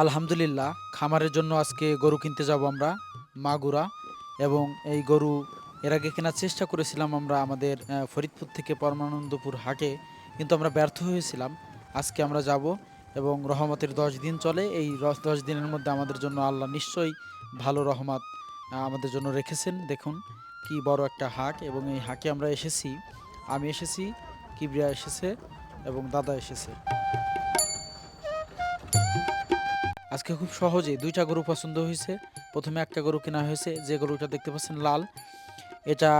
আলহামদুলিল্লাহ, খামারের জন্য আজকে গরু কিনতে যাব আমরা, মাগুরা, এবং এই গরু এর আগে কেনার চেষ্টা করেছিলাম আমরা আমাদের ফরিদপুর থেকে পরমানন্দপুর হাটে, কিন্তু আমরা ব্যর্থ হয়েছিলাম। আজকে আমরা যাব এবং রহমতের দশ দিন চলে, এই দশ দিনের মধ্যে আমাদের জন্য আল্লাহ নিশ্চয়ই ভালো রহমত আমাদের জন্য রেখেছেন। দেখুন কি বড় একটা হাট, এবং এই হাটে আমরা এসেছি, আমি এসেছি, কিবরিয়া এসেছে, এবং দাদা এসেছে। আজকে খুব সহজে দুইটা গরু পছন্দ হয়েছে। প্রথমে একটা গরু কেনা হয়েছে, যে গরুটা দেখতে পাচ্ছেন লাল। এটা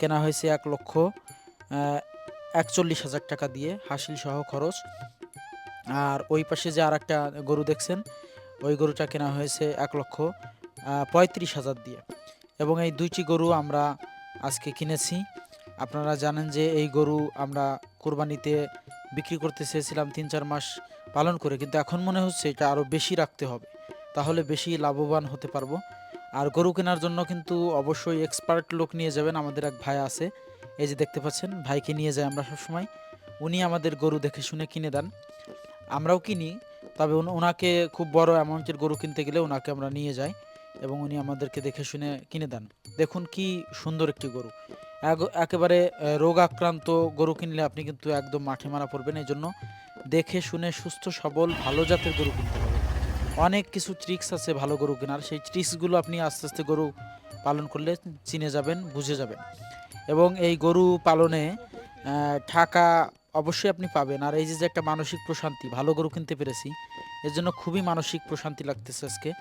কেনা হয়েছে এক লক্ষ একচল্লিশ হাজার টাকা দিয়ে হাসিল সহ খরচ। আর ওই পাশে যে আর একটা গরু দেখছেন, ওই গরুটা কেনা হয়েছে এক লক্ষ পঁয়ত্রিশ হাজার দিয়ে। এবং এই দুইটি গরু আমরা আজকে কিনেছি। আপনারা জানেন যে এই গরু আমরা কোরবানিতে বিক্রি করতে চেয়েছিলাম তিন চার মাস পালন করে, কিন্তু এখন মনে হচ্ছে এটা আরও বেশি রাখতে হবে। তাহলে বেশি লাভবান হতে পারব। আর গরু কেনার জন্য কিন্তু অবশ্যই এক্সপার্ট লোক নিয়ে যাবেন। আমাদের এক ভাই আছে। এই যে দেখতে পাচ্ছেন, ভাইকে নিয়ে যাই আমরা সবসময়। উনি আমাদের গরু দেখে শুনে কিনে দেন। আমরাও কিনি, তবে ওনাকে খুব বড় অ্যামাউন্টের গরু কিনতে গেলে ওনাকে আমরা নিয়ে যাই এবং উনি আমাদেরকে দেখে শুনে কিনে দেন। দেখুন কি সুন্দর একটি গরু। এক- একেবারে রোগ আক্রান্ত গরু কিনলে আপনি কিন্তু একদম মাঠে মারা পড়বেন। এই জন্য দেখে শুনে সুস্থ, সবল, ভালো জাতের গরু কিনতে হবে। অনেক কিছু ট্রিক্স আছে ভালো গরু কেনার। সেই ট্রিক্সগুলো আপনি আস্তে আস্তে গরু পালন করলে চিনে যাবেন, বুঝে যাবেন। এবং এই গরু পালনে টাকা অবশ্যই আপনি পাবেন। আর এই যে একটা মানসিক প্রশান্তি, ভালো গরু কিনতে পেরেছি। এর জন্য খুবই মানসিক প্রশান্তি লাগতেছে আজকে।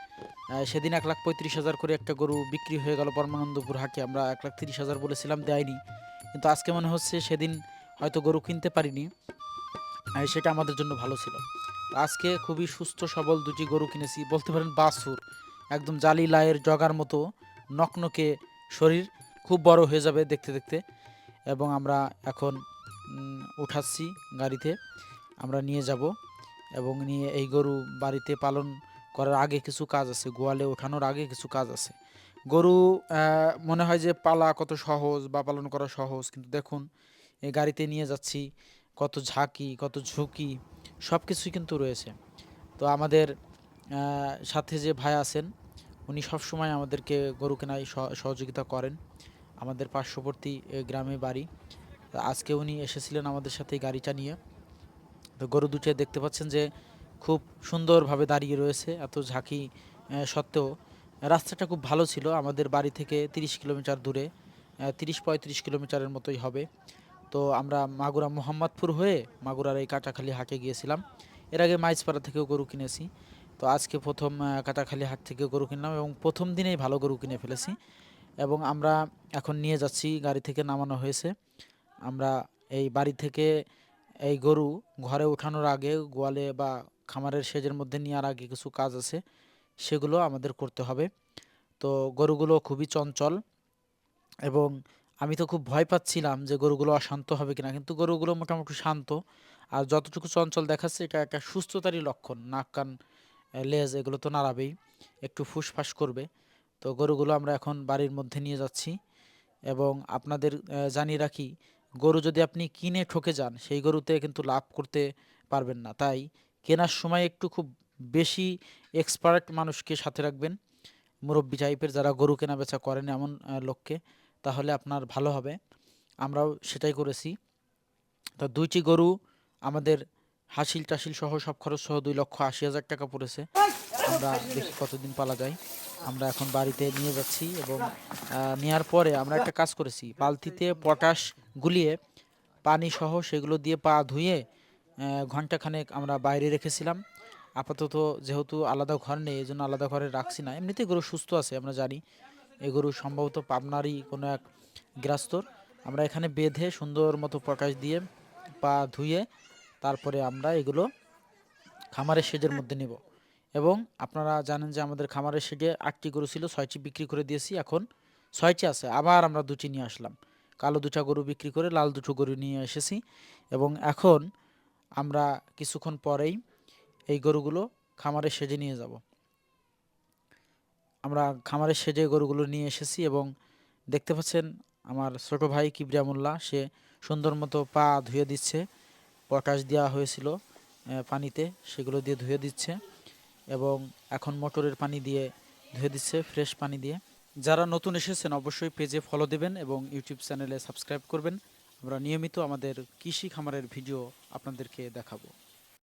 সেদিন এক লাখ পঁয়ত্রিশ হাজার করে একটা গরু বিক্রি হয়ে গেল পরমানন্দপুর হাটে। আমরা এক লাখ তিরিশ হাজার বলেছিলাম দেয়নি। কিন্তু আজকে মনে হচ্ছে সেদিন হয়তো গরু কিনতে পারিনি। সেটা আমাদের জন্য ভালো ছিল। আজকে খুবই সুস্থ, সবল দুটি গরু কিনেছি। বলতে পারেন বাছুর। একদম জালি লায়ের জগার মতো নকনকে শরীর খুব বড় হয়ে যাবে দেখতে দেখতে। এবং আমরা এখন উঠাচ্ছি গাড়িতে। আমরা নিয়ে যাব এবং নিয়ে এই গরু বাড়িতে পালন করার আগে কিছু কাজ আছে। গোয়ালে ওঠানোর আগে কিছু কাজ আছে। গরু মনে হয় যে পালা কত সহজ বা পালন করা সহজ। কিন্তু দেখুন, এই গাড়িতে নিয়ে যাচ্ছি। কত ঝাঁকি, কত ঝুঁকি সব কিছুই কিন্তু রয়েছে। তো আমাদের সাথে যে ভাই আছেন, উনি সবসময় আমাদেরকে গরু কেনায় সহ- সহযোগিতা করেন। আমাদের পার্শ্ববর্তী গ্রামে বাড়ি। আজকে উনি এসেছিলেন আমাদের সাথে গাড়িটা নিয়ে। তো গরু দুটো দেখতে পাচ্ছেন যে খুব সুন্দরভাবে দাঁড়িয়ে রয়েছে, এত ঝাঁকি সত্ত্বেও। রাস্তাটা খুব ভালো ছিল, আমাদের বাড়ি থেকে তিরিশ কিলোমিটার দূরে তিরিশ পঁয়ত্রিশ কিলোমিটারের মতোই হবে। তো আমরা মাগুরা মোহাম্মদপুর হয়ে মাগুরার এই কাটাখালী হাটে গিয়েছিলাম। এর আগে মাইজপাড়া থেকেও গরু কিনেছি। তো আজকে প্রথম কাটাখালী হাট থেকে গরু কিনলাম এবং প্রথম দিনেই ভালো গরু কিনে ফেলেছি এবং আমরা এখন নিয়ে যাচ্ছি, গাড়ি থেকে নামানো হয়েছে। আমরা এই বাড়ি থেকে এই গরু ঘরে ওঠানোর আগে গোয়ালে বা খামারের সেজের মধ্যে নেওয়ার আগে কিছু কাজ আছে, সেগুলো আমাদের করতে হবে। তো গরুগুলো খুবই চঞ্চল এবং আমি তো খুব ভয় পাচ্ছিলাম যে গরুগুলো অশান্ত হবে কিনা, কিন্তু গরুগুলো মোটামুটি শান্ত। আর যতটুকু চঞ্চল দেখাচ্ছে, এটা একটা সুস্থতারই লক্ষণ। নাক, কান লেজ, এগুলো তো নাড়াবেই, একটু ফুসফাস করবে। তো গরুগুলো আমরা এখন বাড়ির মধ্যে নিয়ে যাচ্ছি। এবং আপনাদের জানিয়ে রাখি, গরু যদি আপনি কিনে ঠকে যান, সেই গরুতে কিন্তু লাভ করতে পারবেন না। তাই কেনার সময় একটু খুব বেশি এক্সপার্ট মানুষকে সাথে রাখবেন। মুরব্বি টাইপের যারা গরু কেনা বেচা করেন, এমন লোককে। তাহলে আপনার ভালো হবে। আমরাও সেটাই করেছি। তো দুইটি গরু আমাদের হাসিল টাসিল সহ সব খরচ সহ দুই লক্ষ আশি হাজার টাকা পড়েছে। আমরা দেখি কতদিন পালা যায়। আমরা এখন বাড়িতে নিয়ে যাচ্ছি এবং নেওয়ার পরে আমরা একটা কাজ করেছি। বালতিতে পটাশ গুলিয়ে পানি সহ সেগুলো দিয়ে পা ধুয়ে ঘন্টাখানেক আমরা বাইরে রেখেছিলাম। আপাতত যেহেতু আলাদা ঘর নেই এই জন্য আলাদা ঘরে রাখছি না। এমনিতেই গরু সুস্থ আছে, আমরা জানি। এই গরু সম্ভবত পাবনারই কোনো এক গ্রাস্তর আমরা এখানে বেঁধে সুন্দর মতো প্রকাশ দিয়ে পা ধুয়ে তারপরে আমরা এগুলো খামারের সেজের মধ্যে নেব। এবং আপনারা জানেন যে আমাদের খামারের সেজে আটটি গরু ছিল, ছয়টি বিক্রি করে দিয়েছি, এখন ছয়টি আছে। আবার আমরা দুটি নিয়ে আসলাম। কালো দুটা গরু বিক্রি করে লাল দুটো গরু নিয়ে এসেছি। এবং এখন আমরা কিছুক্ষণ পরেই এই গরুগুলো খামারের সেজে নিয়ে যাব। আমরা খামারের সেজে গরুগুলো নিয়ে এসেছি এবং দেখতে পাচ্ছেন আমার ছোট ভাই কিবরিয়া মোল্লা, সে সুন্দর মতো পা ধুয়ে দিচ্ছে। পটাশ দেওয়া হয়েছিল পানিতে, সেগুলো দিয়ে ধুয়ে দিচ্ছে এবং এখন মোটরের পানি দিয়ে ধুয়ে দিচ্ছে, ফ্রেশ পানি দিয়ে। যারা নতুন এসেছেন অবশ্যই পেজে ফলো দেবেন এবং ইউটিউব চ্যানেলে সাবস্ক্রাইব করবেন। আমরা নিয়মিত আমাদের কৃষি খামারের ভিডিও আপনাদেরকে দেখাবো।